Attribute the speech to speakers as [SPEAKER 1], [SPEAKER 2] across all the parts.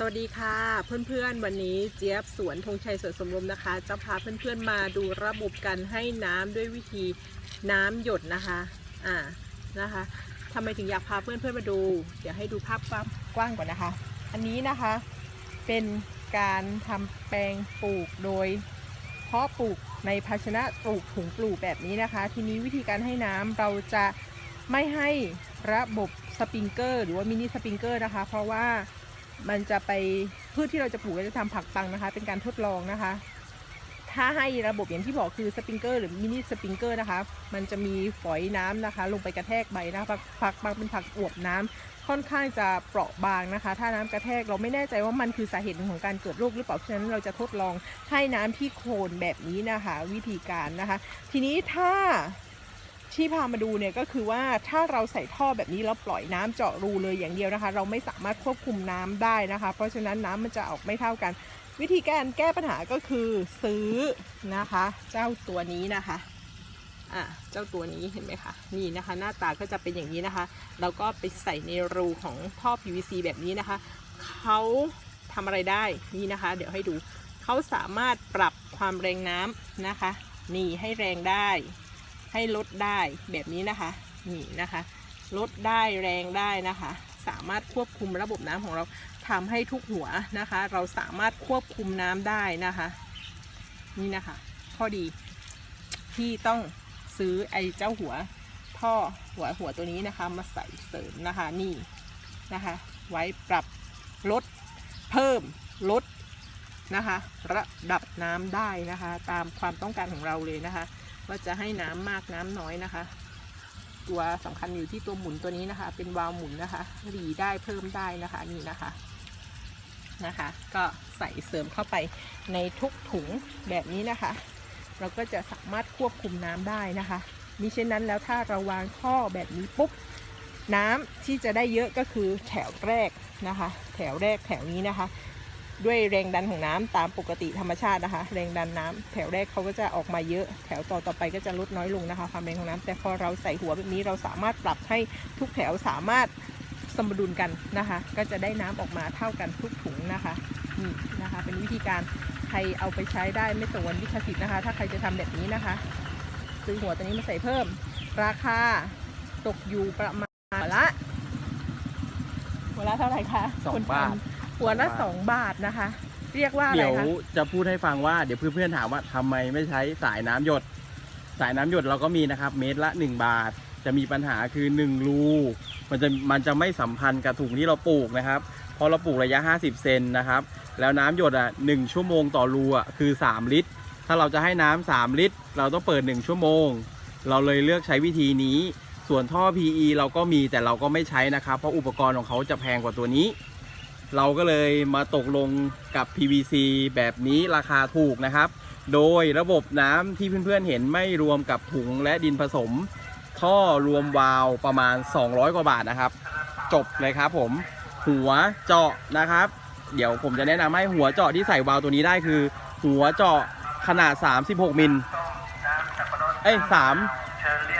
[SPEAKER 1] สวัสดีค่ะ เพื่อนๆ วันนี้เจี๊ยบสวนธงชัยสวนสมรมนะคะ จะพาเพื่อนๆมาดูระบบการให้น้ำด้วยวิธีน้ำหยดนะคะอ่านะคะทำไมถึงอยากพาเพื่อนๆมาดู เดี๋ยวให้ดูภาพกว้างก่อนนะคะ อันนี้นะคะเป็นการทำแปลงปลูกโดย เพาะปลูกในภาชนะปลูกถุงปลูกแบบนี้นะคะ ทีนี้วิธีการให้น้ำเราจะไม่ให้ระบบสปริงเกอร์ หรือว่ามินิสปริงเกอร์นะคะ เพราะว่า มันจะไปพืชที่เราจะปลูกจะทำผักปังนะคะ เป็นการทดลองนะคะ ถ้าให้ระบบอย่างที่บอกคือสปริงเกอร์หรือมินิสปริงเกอร์นะคะ มันจะมีฝอยน้ำนะคะ ลงไปกระแทกใบนะคะผักผักบางเป็นผักอวบน้ำค่อนข้างจะเปราะบางนะคะ ถ้าน้ำกระแทกเราไม่แน่ใจว่ามันคือสาเหตุของการเกิดโรคหรือเปล่า ฉะนั้นเราจะทดลองให้น้ำที่โคนแบบนี้นะคะ วิธีการนะคะ ทีนี้ถ้า ที่พามาดูเนี่ยก็คือว่าถ้าเราใส่ท่อแบบนี้แล้วปล่อยน้ำเจาะรูเลยอย่างเดียวนะคะ เราไม่สามารถควบคุมน้ำได้นะคะ เพราะฉะนั้นน้ำมันจะออกไม่เท่ากัน วิธีการแก้ปัญหาก็คือซื้อนะคะ เจ้าตัวนี้นะคะอะเจ้าตัวนี้เห็นไหมคะนี่นะคะ หน้าตาก็จะเป็นอย่างนี้นะคะ แล้วก็ไปใส่ในรูของท่อ PVC แบบนี้นะคะเขาทำอะไรได้นี่นะคะ เดี๋ยวให้ดูเขาสามารถปรับความแรงน้ำนะคะ นี่ให้แรงได้ ให้ลดได้แบบนี้นะคะนี่นะคะลดได้แรงได้นะคะ สามารถควบคุมระบบน้ำของเราทำให้ทุกหัวนะคะ เราสามารถควบคุมน้ำได้นะคะ นี่นะคะ ข้อดีที่ต้องซื้อไอ้เจ้าหัวท่อหัวหัวตัวนี้นะคะ มาใส่เสริมนะคะนี่นะคะ ไว้ปรับลดเพิ่มลดนะคะ ระดับน้ำได้นะคะ ตามความต้องการของเราเลยนะคะ ว่าจะให้น้ำมากน้ำน้อยนะคะ ตัวสำคัญอยู่ที่ตัวหมุนตัวนี้นะคะ เป็นวาล์วหมุนนะคะหลีได้เพิ่มได้นะคะนี่นะคะนะคะ ก็ใส่เสริมเข้าไปในทุกถุงแบบนี้นะคะ เราก็จะสามารถควบคุมน้ำได้นะคะมิเช่นนั้นแล้วถ้าเราวางท่อแบบนี้ปุ๊บน้ำที่จะได้เยอะก็คือแถวแรกนะคะ แถวแรกแถวนี้นะคะ ด้วยแรงดันของน้ำตามปกติธรรมชาตินะคะ แรงดันน้ำแถวแรกเขาก็จะออกมาเยอะ แถวต่อต่อไปก็จะลดน้อยลงนะคะ ความแรงของน้ำแต่พอเราใส่หัวแบบนี้เราสามารถปรับให้ทุกแถวสามารถสมดุลกันนะคะ ก็จะได้น้ำออกมาเท่ากันทุกถุงนะคะนี่นะคะ เป็นวิธีการใครเอาไปใช้ได้ไม่สงวันลิขสิทธิ์นะคะ ถ้าใครจะทำแบบนี้นะคะ ซื้อหัวตัวนี้มาใส่เพิ่ม ราคาตกอยู่ประมาณละหัวละเท่าไหร่คะ
[SPEAKER 2] สองบาท
[SPEAKER 1] หัวละสองบาทนะคะ เรียกว่าอะไรคะ
[SPEAKER 2] เดี๋ยวจะพูดให้ฟังว่าเดี๋ยวเพื่อนๆถามว่าทำไมไม่ใช้สายน้ำหยด สายน้ำหยดเราก็มีนะครับ เมตรละ 1 บาท จะมีปัญหาคือ 1 รู มันจะมันจะไม่สัมพันธ์กับถุงที่เราปลูกนะครับเพราะเราปลูกระยะ 50 เซนนะครับ แล้วน้ำหยดอะหนึ่งชั่วโมงต่อรูอะคือ 3 ลิตร ถ้าเราจะให้น้ำ3ลิตร เราต้องเปิด 1 ชั่วโมง เราเลยเลือกใช้วิธีนี้ ส่วนท่อ PE เราก็มีแต่เราก็ไม่ใช้นะครับ เพราะอุปกรณ์ของเขาจะแพงกว่าตัวนี้ เราก็เลยมาตกลงกับ PVC แบบนี้ราคาถูกนะครับ โดยระบบน้ำที่เพื่อนๆเห็นไม่รวมกับถุงและดินผสม ท่อรวมวาล์วประมาณ 200 กว่าบาทนะครับ จบเลยครับผมหัวเจาะนะครับ เดี๋ยวผมจะแนะนำให้หัวเจาะที่ใส่วาล์วตัวนี้ได้คือ หัวเจาะขนาด 36 มิลเอ้ย3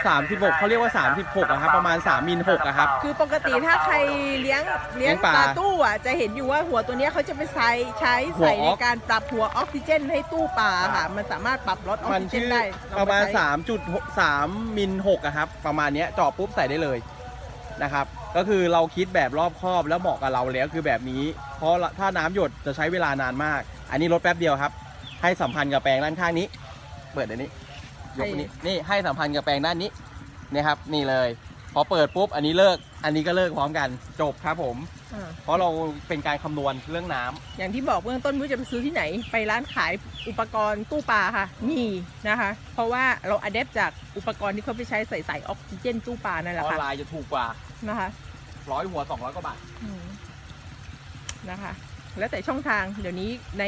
[SPEAKER 2] 36เขาเรียกว่า 36อะครับ ประมาณ 3มิล6อะครับ
[SPEAKER 1] คือปกติถ้าใครเลี้ยงเลี้ยง
[SPEAKER 2] เลี้ยงป
[SPEAKER 1] ป
[SPEAKER 2] ลา
[SPEAKER 1] ลาตู้อะจะเห็นอยู่ว่าหัวตัวเนี้ยเขาจะไปใช้ใช้ใส่
[SPEAKER 2] หัวอ
[SPEAKER 1] ใน
[SPEAKER 2] อก
[SPEAKER 1] การปรับหัวออกซิเจน ให้ตู้ปลาค่ะ มันสามารถปรับลดออก
[SPEAKER 2] มัน
[SPEAKER 1] ซิเจน
[SPEAKER 2] ชื่อ
[SPEAKER 1] ได้ล
[SPEAKER 2] ป
[SPEAKER 1] อง
[SPEAKER 2] ระมาณ
[SPEAKER 1] ใช้
[SPEAKER 2] 3.3มิล6อะครับ ประมาณเนี้ยเจาะปุ๊บใส่ได้เลยนะครับ ก็คือเราคิดแบบรอบคอบแล้วเหมาะกับเราแล้วคือแบบนี้ เพราะถ้าน้ำหยดจะใช้เวลานานมาก อันนี้ลดแป๊บเดียวครับ ให้สัมพันธ์กับแปลงด้านข้างนี้ เปิดอันนี้ ยกอันนี้นี่ให้สัมพันธ์กับแปลงด้านนี้เนี่ยครับ นี่เลย พอเปิดปุ๊บอันนี้เลิก อันนี้ก็เลิกพร้อมกันจบครับผม
[SPEAKER 1] อ่า
[SPEAKER 2] เพราะเราเป็นการคำนวณเรื่องน้ำ
[SPEAKER 1] อย่างที่บอกเบื้องต้นไม่รู้จะไปซื้อที่ไหน ไปร้านขายอุปกรณ์ตู้ปลาค่ะมีนะคะ เพราะว่าเราอัดแอปจากอุปกรณ์ที่เขาไปใช้ใส่ใส่ออกซิเจนตู้ปลานั่นแห
[SPEAKER 2] อ
[SPEAKER 1] ละ
[SPEAKER 2] อน
[SPEAKER 1] ค่ะ
[SPEAKER 2] ไลน์จะถูกกว่า
[SPEAKER 1] นะคะ
[SPEAKER 2] ร้อยหัว200กว่าบาท
[SPEAKER 1] อืมนะคะ แล้วแต่ช่องทางเดี๋ยวนี้ใน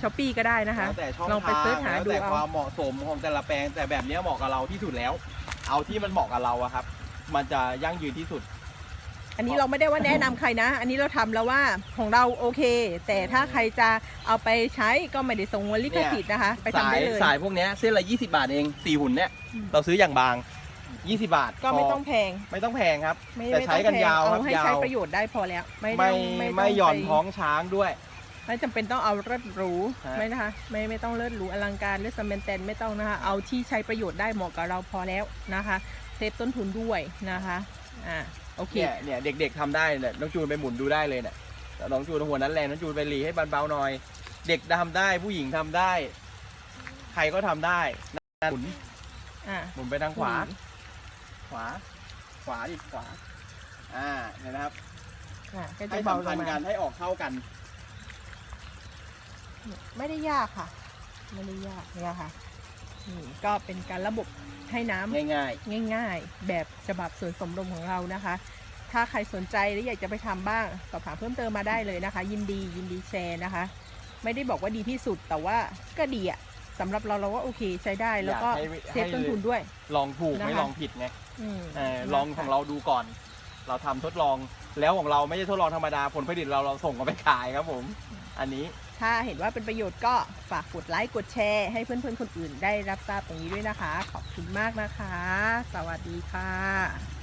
[SPEAKER 1] ช้อปปีก็ได้นะคะ
[SPEAKER 2] แล้วแต่ช่อง
[SPEAKER 1] ลองไป
[SPEAKER 2] ทาง
[SPEAKER 1] เสิร์ชหา
[SPEAKER 2] แล้ว
[SPEAKER 1] ดู
[SPEAKER 2] แต่
[SPEAKER 1] เอา
[SPEAKER 2] ความเหมาะสมของแต่ละแปลง แต่แบบเนี้ยเหมาะกับเราที่สุดแล้ว เอาที่มันเหมาะกับเราอะครับ มันจะยั่งยืนที่สุด
[SPEAKER 1] อันนี้เราไม่ได้ว่าแนะนำใครนะ อันนี้เราทำแล้วว่าของเราโอเค แต่ถ้าใครจะเอาไปใช้ก็ไม่ได้ส่งวันลิขสิทธิ์นะคะ ไปทำ
[SPEAKER 2] สาย
[SPEAKER 1] ได้เลย
[SPEAKER 2] สายพวกเนี้ยเส้นละ 20 บาทเองสี่หุ่นเนี้ย
[SPEAKER 1] อืม
[SPEAKER 2] เราซื้ออย่างบาง 20 บาท
[SPEAKER 1] ก็ไม่
[SPEAKER 2] พ
[SPEAKER 1] ต้องแพง
[SPEAKER 2] ไม่ต้องแพงครับ
[SPEAKER 1] ไม่
[SPEAKER 2] แต่
[SPEAKER 1] ไม่
[SPEAKER 2] ใช้
[SPEAKER 1] ต้อง
[SPEAKER 2] กัน
[SPEAKER 1] แพง
[SPEAKER 2] ยาวครับ
[SPEAKER 1] เอาให้
[SPEAKER 2] ยา
[SPEAKER 1] ใช้
[SPEAKER 2] ว
[SPEAKER 1] ประโยชน์ได้พอแล้ว ไม่ต้
[SPEAKER 2] ไม่
[SPEAKER 1] อง
[SPEAKER 2] ไม่
[SPEAKER 1] ต้
[SPEAKER 2] ไม่หย่อน
[SPEAKER 1] ป
[SPEAKER 2] ท้องช้างด้วย
[SPEAKER 1] ไม่จำเป็นต้องเอาเลิศหรู
[SPEAKER 2] ฮะ
[SPEAKER 1] ไม่นะคะไม่ไม่ต้องเลิศหรูอลังการเลิศสเมนแตนไม่ต้องนะคะ เอาที่ใช้ประโยชน์ได้เหมาะกับเราพอแล้วนะคะเซฟต้นทุนด้วยนะคะอ่าโอเค
[SPEAKER 2] เนี่ยเนี่ยเด็กๆทำได้เนี่ยน้องจูนไปหมุนดูได้เลยเนี่ยแต่น้องจูนหัวนั้นแรงน้องจูนไปหลีให้เบาๆหน่อย เด็กทำได้ผู้หญิงทำได้ ใครก็ทำได้หมุน
[SPEAKER 1] อ่า
[SPEAKER 2] หมุนไปทางขวา ขวา ขวาดิขวา อ่าเห็นไหมครับ
[SPEAKER 1] อ่าก็
[SPEAKER 2] ให้
[SPEAKER 1] จะ
[SPEAKER 2] สั
[SPEAKER 1] เบามล
[SPEAKER 2] พัน
[SPEAKER 1] ง
[SPEAKER 2] ธ์กั
[SPEAKER 1] มาน
[SPEAKER 2] ให้ออกเท่ากัน
[SPEAKER 1] ไม่ได้ยากค่ะ ไม่ได้ยากเนี่ยค่ะนี่ก็เป็นการระบบให้น้ำ
[SPEAKER 2] ง่าย
[SPEAKER 1] ง่ายๆ แบบฉบับสวนสมรมของเรานะคะ ถ้าใครสนใจหรืออยากจะไปทำบ้าง สอบถามเพิ่มเติมมาได้เลยนะคะ ยินดียินดีแชร์นะคะ ไม่ได้บอกว่าดีที่สุดแต่ว่าก็ดีอะ สำหรับเราเราว่าโอเคใช้ได้แล้วก็
[SPEAKER 2] อยากให้
[SPEAKER 1] เซฟต้นทุนด้วย
[SPEAKER 2] ๆลองถูก
[SPEAKER 1] นะคะ
[SPEAKER 2] ไม่ลองผิดไง
[SPEAKER 1] อืม
[SPEAKER 2] เออลองของเราดูก่อน เราทำทดลองแล้วของเราไม่ใช่ทดลองธรรมดาผลผลิตเราเราส่งกันไปขายครับผม อันนี้
[SPEAKER 1] ถ้าเห็นว่าเป็นประโยชน์ก็ฝากกดไลค์กดแชร์ให้เพื่อนๆคนอื่นได้รับทราบตรงนี้ด้วยนะคะ ขอบคุณมากนะคะ สวัสดีค่ะ